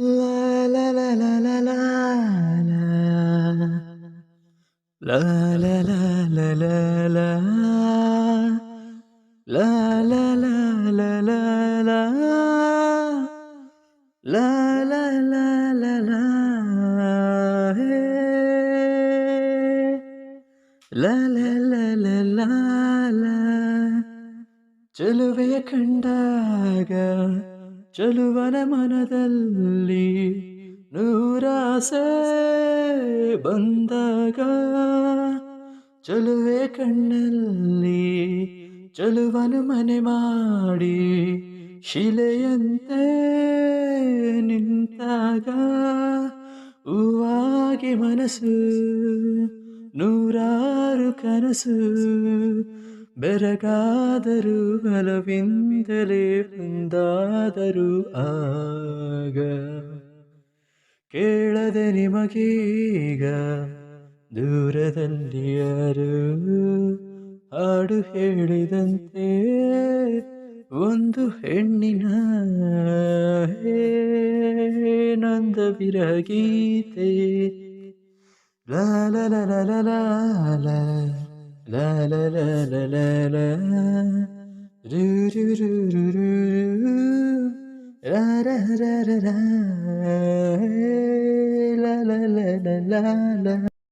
La la la la la la la la la la la La la la la la la La la la la la La la la la la la ചെലുവയെ കണ്ടാക ಚೆಲುವನ ಮನದಲ್ಲಿ ನೂರಾಸೆ ಬಂದಾಗ, ಚೆಲುವೆ ಕಣ್ಣಲ್ಲಿ ಚೆಲುವನು ಮನೆ ಮಾಡಿ ಶಿಲೆಯಂತೆ ನಿಂತಾಗ, ಹೂವಾಗಿ ಮನಸ್ಸು ನೂರಾರು ಕನಸು ಬೆರಗಾದರೂ ಬಲವಿಂದಲೇ ಆಗ ಕೇಳದೆ ನಿಮಗೀಗ ದೂರದಲ್ಲಿ ಹಾಡು ಹೇಳಿದಂತೆ ಒಂದು ಹೆಣ್ಣಿನ ನೊಂದ ವಿರಹ ಗೀತೆ. La la la la la